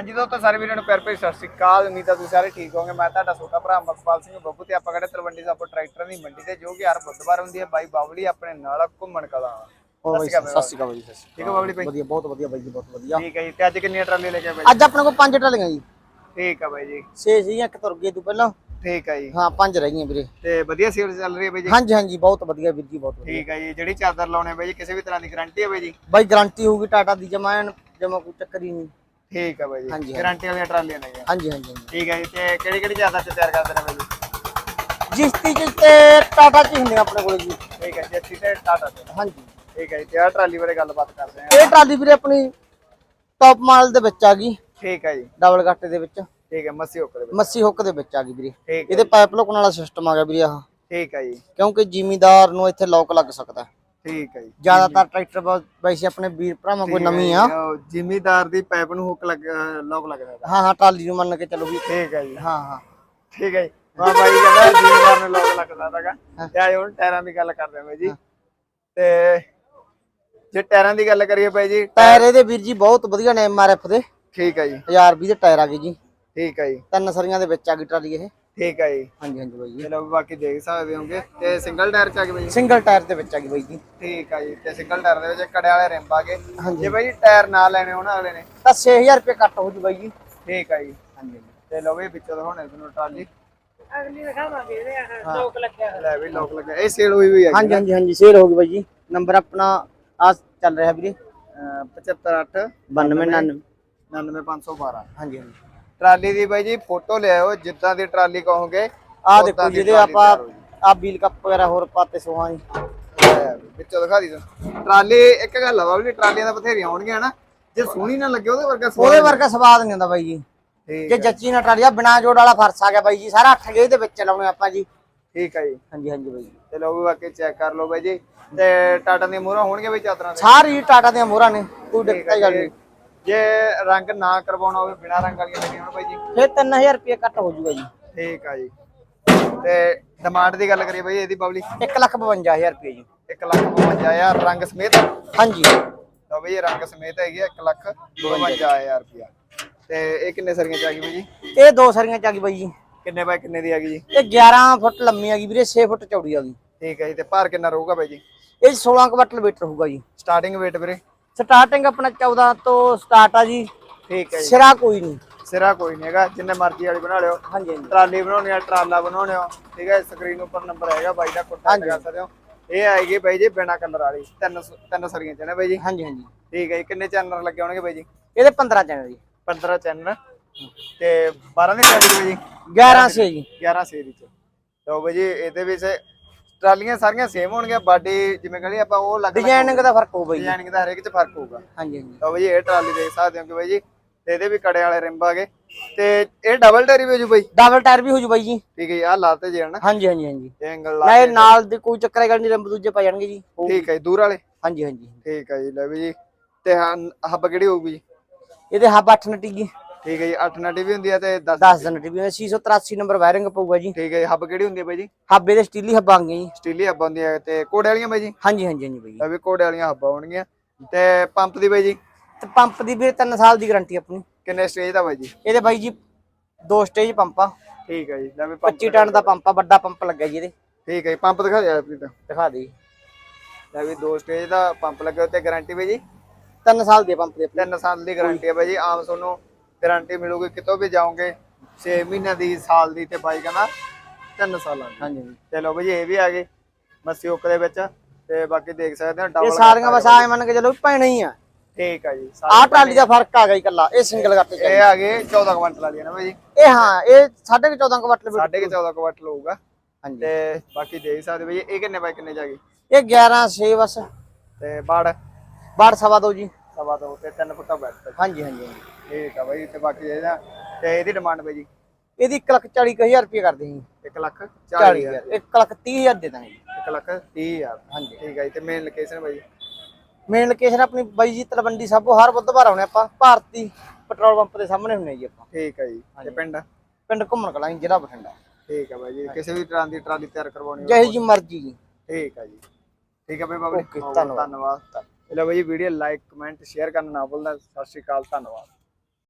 ਹਾਂਜੀ ਦੋਸਤੋ ਸਾਰੇ ਵੀਰਾਂ ਨੂੰ ਪਿਆਰ ਭਰੀ ਸਤਿ ਸ਼੍ਰੀ ਅਕਾਲ। ਉਮੀਦ ਹੈ ਤੁਸੀਂ ਸਾਰੇ ਠੀਕ ਹੋਵੋਗੇ। ਮੈਂ ਤੁਹਾਡਾ ਛੋਟਾ ਭਰਾ ਮਕਪਾਲ ਸਿੰਘ ਬੱਬੂ ਤੇ ਆਪਾਂ ਖੜੇ ਤਲਵੰਡੀ ਸਾਬੋ ਟਰੈਕਟਰ ਦੀ ਮੰਡੀ ਤੇ ਜੋ ਕਿ ਹਰ ਬੁੱਧਵਾਰ ਹੁੰਦੀ ਹੈ ਬਾਈ ਬਾਵਲੀ ਆਪਣੇ ਨਾਲ ਘੁੰਮਣ ਕਲਾ ਉਹ ਬਾਈ ਸਤਿ ਸ਼੍ਰੀ ਸਤਿ ਸ਼੍ਰੀ ਅਕਾਲ ਬਾਈ ਸਤਿ ਸ਼੍ਰੀ ਠੀਕ ਹੈ ਬਾਵਲੀ ਬਾਈ? ਅਕਾਲ ਵਧੀਆ ਬਹੁਤ ਵਧੀਆ ਬਾਈ ਜੀ ਬਹੁਤ ਵਧੀਆ। ਠੀਕ ਹੈ ਜੀ ਤੇ ਅੱਜ ਕਿੰਨੀਆਂ ਟਰਾਲੀ ਲੈ ਕੇ ਆਏ ਬਾਈ ਅੱਜ ਆਪਣੇ ਕੋਲ ਪੰਜ ਟਰਾਲੀਆਂ ਜੀ। ਠੀਕ ਹੈ ਬਾਈ ਜੀ। ਛੇ ਸੀਗੀਆਂ ਇੱਕ ਤੁਰ ਗਈ ਤੂੰ ਪਹਿਲਾਂ। ਠੀਕ ਹੈ ਜੀ। ਹਾਂ ਪੰਜ ਰਹਿ ਗਈਆਂ ਵੀਰੇ। ਤੇ ਵਧੀਆ ਸੇਲ ਚੱਲ ਰਹੀ ਹੈ ਬਾਈ ਜੀ? ਹਾਂਜੀ ਹਾਂਜੀ ਬਹੁਤ ਵਧੀਆ ਵੀਰ ਜੀ ਬਹੁਤ ਵਧੀਆ। ਠੀਕ ਹੈ ਜੀ ਜਿਹੜੀ ਚਾਦਰ ਲਾਉਣੇ ਬਾਈ ਜੀ ਕਿਸੇ ਵੀ ਤਰ੍ਹਾਂ ਦੀ ਗਾਰੰਟੀ ਹੈ ਬਾਈ ਜੀ? ਬਾਈ ਗਾਰੰਟੀ ਹੋਊਗੀ ਟਾਟਾ ਦੀ ਜਮਾ ਜਮਾ ਕੋਈ ਚੱਕਰ ਹੀ ਨਹੀਂ। ਠੀਕ ਹੈ ਬਾਈ ਜੀ। ਹਾਂਜੀ, ਗਾਰੰਟੀ ਵਾਲੀਆਂ ਟਰਾਲੀਆਂ ਨੇ ਜੀ। ਹਾਂਜੀ ਹਾਂਜੀ ਹਾਂਜੀ। ਠੀਕ ਹੈ ਜੀ ਤੇ ਕਿਹੜੀ ਕਿਹੜੀ ਚਾਦਰ ਚ ਤਿਆਰ ਕਰਦੇ ਨੇ ਬਾਈ ਜੀ? ਜਿਸਤੀ ਚ ਤੇ ਟਾਟਾ ਚ ਹੀ ਹੁੰਦੀਆਂ ਆਪਣੇ ਕੋਲ ਜੀ? ਠੀਕ ਹੈ ਜੀ ਅੱਛੀ ਤੇ ਟਾਟਾ ਤੇ ਹਾਂਜੀ। ਠੀਕ ਹੈ ਜੀ ਤੇ ਆਹ ਟਰਾਲੀ ਬਾਰੇ ਗੱਲਬਾਤ ਕਰਦੇ ਹਾਂ ਇਹ ਟਰਾਲੀ ਵੀਰੇ ਆਪਣੀ ਟੌਪ ਮਾਡਲ ਦੇ ਵਿੱਚ ਆ ਗਈ। ਠੀਕ ਹੈ ਜੀ। ਡਬਲ ਗੱਟੇ ਦੇ ਵਿੱਚ। ਠੀਕ ਹੈ ਮੱਸੀ ਹੁੱਕ ਦੇ ਵਿੱਚ। ਮੱਸੀ ਹੁੱਕ ਦੇ ਵਿੱਚ ਆ ਗਈ ਵੀਰੇ। ਠੀਕ ਹੈ ਇਹਦੇ ਪਾਈਪ ਲੋਕਣ ਵਾਲਾ ਸਿਸਟਮ ਆ ਗਿਆ ਵੀਰੇ ਆਹ। ਠੀਕ ਹੈ ਜੀ। ਕਿਉਂਕਿ ਜ਼ਿਮੀਦਾਰ ਨੂੰ ਇੱਥੇ ਲੋਕ ਲੱਗ ਸਕਦਾ। ਹੈ। ਠੀਕ ਹੈ ਜੀ। ਜ਼ਿਆਦਾਤਰ ਟਰੈਕਟਰ ਵੈਸੇ ਆਪਣੇ ਵੀਰ ਭਰਾਵਾਂ ਕੋਈ ਨਵੀਂ ਆ। ਜ਼ਿਮੀਦਾਰ ਦੀ ਪਾਈਪ ਨੂੰ ਹੁੱਕ ਲੱਗ ਲੋਕ ਲੱਗਦਾ। ਹਾਂ ਹਾਂ ਟਰਾਲੀ ਨੂੰ ਮੰਨ ਕੇ ਚੱਲੋ ਵੀ। ਠੀਕ ਹੈ ਜੀ। ਹਾਂ ਹਾਂ। ਠੀਕ ਹੈ ਜੀ। ਹਾਂ ਬਾਈ ਕਹਿੰਦਾ ਜ਼ਿਮੀਦਾਰ ਨੂੰ ਲੋਕ ਲੱਗਦਾ ਹੈਗਾ ਤੇ ਹੁਣ ਟਾਇਰਾਂ ਦੀ ਗੱਲ ਕਰਦੇ ਹਾਂ ਬਾਈ ਜੀ। ਤੇ ਜੇ ਟਾਇਰਾਂ ਦੀ ਗੱਲ ਕਰੀਏ ਬਾਈ ਜੀ ਟਾਇਰ ਇਹਦੇ ਵੀਰ ਜੀ ਬਹੁਤ ਵਧੀਆ ਨੇ ਐਮਆਰਐਫ ਦੇ। ਠੀਕ ਹੈ ਜੀ। 1020 ਦੇ ਟਾਇਰ ਆ ਗਏ ਜੀ। ਠੀਕ ਹੈ ਜੀ। ਤਿੰਨ ਸਰੀਆਂ ਦੇ ਵਿੱਚ ਆ ਗਈ ਟਰਾਲੀ ਇਹ। ਠੀਕ ਹੈ ਜੀ। ਹਾਂਜੀ ਹਾਂਜੀ ਬਾਈ ਜੀ। ਚਲੋ ਬਾਕੀ ਦੇਖ ਸਕਦੇ ਹੋਗੇ ਤੇ ਸਿੰਗਲ ਟਾਇਰ ਚ ਆ ਗਏ ਬਾਈ ਜੀ? ਸਿੰਗਲ ਟਾਇਰ ਦੇ ਵਿੱਚ ਆ ਗਈ ਬਾਈ ਜੀ। ਠੀਕ ਹੈ ਜੀ ਤੇ ਸਿੰਗਲ ਟਾਇਰ ਦੇ ਵਿੱਚ ਕੜੇ ਵਾਲੇ ਰਿੰਬ ਆ ਗਏ। ਜੇ ਬਾਈ ਜੀ ਟਾਇਰ ਨਾ ਲੈਣੇ ਹੋਣ ਅਗਲੇ ਨੇ। ਤਾਂ 6000 ਰੁਪਏ ਕੱਟ ਹੋ ਜੂ ਬਾਈ ਜੀ। ਠੀਕ ਹੈ ਜੀ। ਹਾਂਜੀ ਤੇ ਲਓ ਵੀ ਵਿੱਚੋਂ ਦਿਖਾਉਣੇ ਤੁਹਾਨੂੰ ਟਰਾਲੀ। ਅਗਲੀ ਦਿਖਾਵਾਂਗੇ ਇਹਦੇ ਆਹ ਲੋਕ ਲੱਗਿਆ ਲੈ ਵੀ ਲੋਕ ਲੱਗਾ ਇਹ ਸੇਲ ਹੋਈ ਹੋਈ ਹੈ ਹਾਂਜੀ ਹਾਂਜੀ ਹਾਂਜੀ ਸ਼ੇਅਰ ਹੋ ਗਈ ਬਾਈ ਜੀ। ਨੰਬਰ ਆਪਣਾ ਆ ਚੱਲ ਰਿਹਾ ਵੀਰੇ। 758 9299 99512 ਹਾਂਜੀ ਹਾਂਜੀ। ਟਰਾਲੀ ਦੀ ਬਾਈ ਜੀ ਫੋਟੋ ਲਿਆਓ ਜਿੱਦਾਂ ਦੀ ਟਰਾਲੀ ਕਹੋਗੇ ਆ ਦੇਖੋ ਦੀ ਜਿਹਦੇ ਟਰਾਲੀ ਆਪਾਂ। ਆ ਬੀਲ ਕੱਪ ਵਗੈਰਾ ਹੋਰ ਪਾਤੇ ਸੋਹਾਂ ਜੀ। ਲੈ ਵਿੱਚੋਂ ਦਿਖਾ ਦੀ। ਟਰਾਲੀ ਇੱਕ ਗੱਲ ਆ ਬਾਬਲੀ ਟਰਾਲੀਆਂ ਤਾਂ ਬਥੇਰੀਆਂ ਹੋਣਗੀਆਂ ਨਾ। ਜੇ ਸੋਹਣੀ ਨਾ ਲੱਗੇ ਉਹਦੇ ਵਰਗਾ ਉਹਦੇ ਵਰਗਾ ਸਵਾਦ ਨਹੀਂ ਹੁੰਦਾ ਬਾਈ ਜੀ। ਜੇ ਜੱਚੀ ਨਾ ਟਰਾਲੀਆ ਬਿਨਾ ਜੋੜ ਵਾਲਾ ਫਰਸ ਆ ਗਿਆ ਬਾਈ ਜੀ ਸਾਰਾ 8 ਗੇਜ ਦੇ ਵਿੱਚ ਲਾਉਣੇ ਆਪਾਂ ਜੀ। ਠੀਕ ਹੈ ਜੀ। ਹਾਂਜੀ ਹਾਂਜੀ ਬਾਈ ਜੀ। ਤੇ ਲਓ ਵੀ ਬਾਕੀ ਚੈੱਕ ਕਰ ਲਓ ਬਾਈ ਜੀ। ਤੇ ਟਾਟਾ ਦੀਆਂ ਮੋਹਰਾਂ ਹੋਣਗੀਆਂ ਬਈ ਚਾਦਰਾਂ ਦੇ ਸਾਰੀ ਟਾਟਾ ਦੀਆਂ ਮੋਹਰਾਂ ਨੇ ਕੋਈ ਦਿੱਕਤ ਹੀ ਗੱਲ ਨਹੀਂ। ਜੇ ਰੰਗ ਨਾ ਕਰਵਾਉਣਾ ਹੋਵੇ ਬਿਨਾ ਰੰਗ ਵਾਲੀਆਂ ਲੈਣੀਆਂ ਹੋਣ ਬਾਈ ਜੀ? ਫਿਰ 3000 ਰੁਪਏ ਕੱਟ ਹੋ ਜੂਗਾ ਜੀ। ਠੀਕ ਆ ਜੀ। ਤੇ ਡਿਮਾਂਡ ਦੀ ਗੱਲ ਕਰੀਏ ਬਾਈ ਇਹਦੀ ਬਬਲੀ? 152000 ਰੁਪਏ ਜੀ। 1 ਲੱਖ 55000 ਰੰਗ ਸਮੇਤ? ਹਾਂਜੀ। ਲਓ ਬਈ ਇਹ ਰੰਗ ਸਮੇਤ ਹੈਗੀ 1 ਲੱਖ 52000 ਰੁਪਿਆ ਤੇ ਇਹ ਕਿੰਨੇ ਸਰੀਆਂ ਚ ਆ ਗਈ ਬਾਈ ਜੀ? ਇਹ ਦੋ ਸਰੀਆਂ ਚ ਆ ਗਈ ਬਾਈ ਜੀ। ਕਿੰਨੇ ਬਾਈ ਕਿੰਨੇ ਦੀ ਆ ਗਈ ਜੀ? ਇਹ 11 ਫੁੱਟ ਲੰਮੀ ਆ ਗਈ ਵੀਰੇ 6 ਫੁੱਟ ਚੌੜੀ ਆ ਗਈ। ਠੀਕ ਹੈ ਜੀ ਤੇ ਭਾਰ ਕਿੰਨਾ ਰਹੂਗਾ ਬਾਈ ਜੀ? ਇਹ 16 ਕੁਇੰਟਲ ਵੇਟ ਰਹੂਗਾ ਜੀ। ਸਟਾਰਟਿੰਗ weight ਵੀਰੇ? ਸਟਾਰਟਿੰਗ ਆਪਣਾ 14 ਤੋਂ ਸਟਾਰਟ ਆ ਜੀ। ਠੀਕ ਹੈ ਜੀ। ਸਿਰਾ ਕੋਈ ਨਹੀਂ। ਸਿਰਾ ਕੋਈ ਨਹੀਂ ਹੈਗਾ ਜਿੰਨੇ ਮਰਜ਼ੀ ਵਾਲੀ ਬਣਾ ਲਿਓ। ਹਾਂਜੀ ਹਾਂਜੀ। ਟਰਾਲੀ ਬਣਾਉਣੀ ਆ ਟਰਾਲਾ ਬਣਾਉਣੇ ਹੋ ਠੀਕ ਹੈ ਸਕਰੀਨ ਉੱਪਰ ਨੰਬਰ ਹੈਗਾ ਬਾਈ ਦਾ ਕੰਟੈਕਟ ਕਰ ਸਕਦੇ ਹੋ। ਇਹ ਆਏਗੀ ਬਾਈ ਜੀ ਬਿਨਾ ਕਲਰ ਵਾਲੀ ਤਿੰਨ ਤਿੰਨ ਸਰੀਆਂ ਚ ਨੇ ਬਾਈ ਜੀ। ਹਾਂਜੀ ਹਾਂਜੀ। ਠੀਕ ਹੈ ਜੀ ਕਿੰਨੇ ਚੈਨਲ ਲੱਗੇ ਹੋਣਗੇ ਬਾਈ ਜੀ? ਇਹਦੇ 15 ਚੈਨਲ ਜੀ। 15 ਚੈਨਲ ਤੇ 12 ਦੀ ਬਾਈ ਜੀ? 11 ਸੇ ਜੀ। 11 ਸੇਰੀ ਚ। ਲਓ ਬਾਈ ਜੀ ਇਹਦੇ ਵਿੱਚ ਟਰਾਲੀਆਂ ਸਾਰੀਆਂ ਸੇਮ ਹੋਣਗੀਆਂ ਬਾਡੀ ਜਿਵੇਂ ਕਹਿੰਦੇ ਆਪਾਂ ਉਹ ਲੱਗ ਡਿਜ਼ਾਈਨਿੰਗ ਦਾ ਫ਼ਰਕ ਹੋਊ ਬਾਈ ਜੀ। ਡਿਜ਼ਾਈਨਿੰਗ ਦਾ ਹਰੇਕ ਚ ਫ਼ਰਕ ਹੋਊਗਾ। ਹਾਂਜੀ ਹਾਂਜੀ। ਲਓ ਬਾਈ ਜੀ ਇਹ ਟਰਾਲੀ ਦੇਖ ਸਕਦੇ ਹੋ ਕਿ ਬਾਈ ਜੀ ਤੇ ਇਹਦੇ ਵੀ ਕੜੇ ਵਾਲੇ ਰਿੰਬ ਆ ਗਏ। ਤੇ ਇਹ ਡਬਲ ਟੈਰੀ ਵੇਜੂ ਬਾਈ? ਡਬਲ ਟਾਇਰ ਵੀ ਹੋ ਜੂ ਬਾਈ ਜੀ। ਠੀਕ ਹੈ ਜੀ ਆਹ ਲਾਤੇ ਜੇ ਹਨਾ। ਹਾਂਜੀ ਹਾਂਜੀ ਹਾਂਜੀ। ਇਹ ਐਂਗਲ ਲਾ ਨਾਲੇ ਨਾਲ ਦੇ ਕੋਈ ਚੱਕਰ ਹੈਗਾ ਨਹੀਂ ਰੰਬ ਦੂਜੇ ਪਾ ਜਾਣਗੇ ਜੀ। ਠੀਕ ਹੈ ਜੀ ਦੂਰ ਵਾਲੇ? ਹਾਂਜੀ ਹਾਂਜੀ। ਠੀਕ ਹੈ ਜੀ ਲੈ ਵੀ ਜੀ। ਤੇ ਹਾਂ- ਹੱਬ ਕਿਹੜੀ ਹੋਊਗੀ ਜੀ? ਇਹਦੇ ਹੱਬ 8 ਨਟੀ ਜੀ ਠੀਕ ਹੈ ਜੀ 8 ਨਟੀ ਵੀ ਹੁੰਦੀ ਹੈ ਤੇ 10 10 ਨਟੀ ਵੀ 683 ਨੰਬਰ ਵਾਇਰਿੰਗ ਪਊਗਾ ਜੀ। ਠੀਕ ਹੈ ਜੀ ਹੱਬ ਕਿਹੜੀ ਹੁੰਦੀ ਹੈ ਬਾਈ ਜੀ? ਹੱਬ ਇਹਦੇ ਸਟੀਲੀ ਹੱਬਾਂ ਆ ਗਈਆਂ ਜੀ। ਸਟੀਲੀ ਹੱਬ ਹੁੰਦੀ ਹੈ ਤੇ ਕੋੜੇ ਵਾਲੀਆਂ ਬਾਈ ਜੀ? ਹਾਂਜੀ ਹਾਂਜੀ ਹਾਂਜੀ ਬਾਈ ਜੀ। ਲੈ ਵੀ ਕੋੜੇ ਵਾਲੀਆਂ ਹੱਬਾਂ ਹੋਣਗੀਆਂ ਤੇ ਪੰਪ ਦੀ ਬਾਈ ਜੀ? ਤੇ ਪੰਪ ਦੀ ਵੀ 3 ਸਾਲ ਦੀ ਗਾਰੰਟੀ ਆਪਣੀ। ਕਿੰਨੇ ਸਟੇਜ ਦਾ ਬਾਈ ਜੀ? ਇਹਦੇ ਬਾਈ ਜੀ ਦੋ ਸਟੇਜ ਪੰਪ ਆ। ਠੀਕ ਹੈ ਜੀ ਲੈ ਵੀ ਪੰਪ 25 ਟਨ ਦਾ ਪੰਪ ਆ ਵੱਡਾ ਪੰਪ ਲੱਗਿਆ ਜੀ ਇਹਦੇ। ਠੀਕ ਹੈ ਜੀ ਪੰਪ ਦਿਖਾ ਦਿਆ ਪ੍ਰੀਤ ਦਿਖਾ ਦੇ ਲੈ ਵੀ ਦੋ ਸਟੇਜ ਦਾ ਪੰਪ ਲੱਗੇ ਉੱਤੇ ਗਾਰੰਟੀ ਬਾਈ ਜੀ? 3 ਸਾਲ ਦੀ ਪੰਪ ਦੇ ਆਪਣੀ। ਤਿੰਨ ਸਾਲ ਦੀ ਗਾਰੰਟੀ ਹੈ ਬਾਈ ਜੀ ਆਮ ਤੁਹਾਨੂੰ ਗਾਰੰਟੀ ਮਿਲੂਗੀ ਕਿਤੋਂ ਵੀ ਜਾਓਗੇ 6 ਮਹੀਨਿਆਂ ਦੀ ਸਾਲ ਦੀ ਤੇ ਬਾਈ ਕਹਿੰਦਾ 3 ਸਾਲਾਂ ਦੀ। ਹਾਂਜੀ ਚਲੋ ਬਾਈ ਇਹ ਵੀ ਆ ਗਏ ਮੱਸੀ ਓਕ ਦੇ ਵਿੱਚ ਤੇ ਬਾਕੀ ਦੇਖ ਸਕਦੇ ਹੋ ਇਹ ਡਬਲ ਸਾਰੀਆਂ ਬਸ ਆਏ ਮੰਨ ਕੇ ਚਲੋ ਪੈਣਾ ਹੀ ਆ। ਠੀਕ ਆ ਜੀ ਆਹ ਟਰਾਲੀ ਦਾ ਫ਼ਰਕ ਆ ਗਿਆ ਜੀ ਕੱਲਾ ਇਹ ਸਿੰਗਲ ਚ ਇਹ ਆ ਗਏ 14 ਕੁਇੰਟਲ ਵਾਲੀ ਨਾ ਬਾਈ। ਇਹ ਹਾਂ ਇਹ 14.5 ਕੁਇੰਟਲ ਸਾਢੇ ਕੁ 14 ਕੁਇੰਟਲ ਹੋਊਗਾ। ਹਾਂਜੀ। ਤੇ ਬਾਕੀ ਦੇਖ ਸਕਦੇ ਬਾਈ ਇਹ ਕਿੰਨੇ ਬਾਈ ਕਿੰਨੇ ਜਾ ਗਏ? ਇਹ 11 6 ਬਸ। ਤੇ ਬਾੜ? ਬਾੜ ਸਵਾ ਦੋ ਜੀ। ਸਵਾ ਦੋ ਤੇ 3 ਫੁੱਟਾ ਬੈਠ ਹਾਂਜੀ ਹਾਂਜੀ ਹਾਂਜੀ। ਠੀਕ ਆ ਬਾਈ ਤੇ ਬਾਕੀ ਇਹਦਾ ਤੇ ਇਹਦੀ ਡਿਮਾਂਡ ਬਾਈ ਜੀ? ਇਹਦੀ 1 ਲੱਖ 40 ਕੁ ਹਜ਼ਾਰ ਰੁਪਏ ਕਰਦੇ ਜੀ। 1 ਲੱਖ 40 40 ਹਜ਼ਾਰ। 1 ਲੱਖ 30 ਹਜ਼ਾਰ ਦੇ ਦਾਂਗੇ ਜੀ। 1 ਲੱਖ 30 ਹਜ਼ਾਰ। ਹਾਂਜੀ। ਠੀਕ ਆ ਜੀ ਤੇ ਮੇਨ ਲੋਕੇਸ਼ਨ ਬਾਈ? ਜੀ ਮੇਨ ਲੋਕੇਸ਼ਨ ਆਪਣੀ ਬਾਈ ਜੀ ਤਲਵੰਡੀ ਸਾਬੋ ਹਰ ਬੁੱਧਵਾਰ ਆਉਣੇ ਆਪਾਂ ਭਾਰਤੀ ਪੈਟਰੋਲ ਪੰਪ ਦੇ ਸਾਹਮਣੇ ਹੁੰਨੇ ਜੀ ਆਪਾਂ। ਠੀਕ ਆ ਜੀ ਤੇ ਪਿੰਡ? ਪਿੰਡ ਘੁੰਮਣ ਕਲਾਂ ਜ਼ਿਲ੍ਹਾ ਬਠਿੰਡਾ। ਠੀਕ ਆ ਬਾਈ ਜੀ ਕਿਸੇ ਵੀ ਤਰ੍ਹਾਂ ਦੀ ਟਰਾਲੀ ਤਿਆਰ ਕਰਵਾਉਣੀ ਹੋਵੇ ਜਿਹੀ ਜੀ ਮਰਜ਼ੀ ਜੀ। ਠੀਕ ਆ ਜੀ। ਠੀਕ ਆ ਬਾਈ ਬਾਬਾ Okay, ਧੰਨਵਾਦ। ਧੰਨਵਾਦ। ਇਹ ਲਓ ਜੀ ਵੀਡੀਓ ਲਾਈਕ ਕਮੈਂਟ ਸ਼ੇਅਰ ਕਰਨਾ ਨਾ ਭੁੱਲਣਾ। ਸਤਿ ਸ਼੍ਰੀ ਅਕਾਲ ਧੰਨਵਾਦ।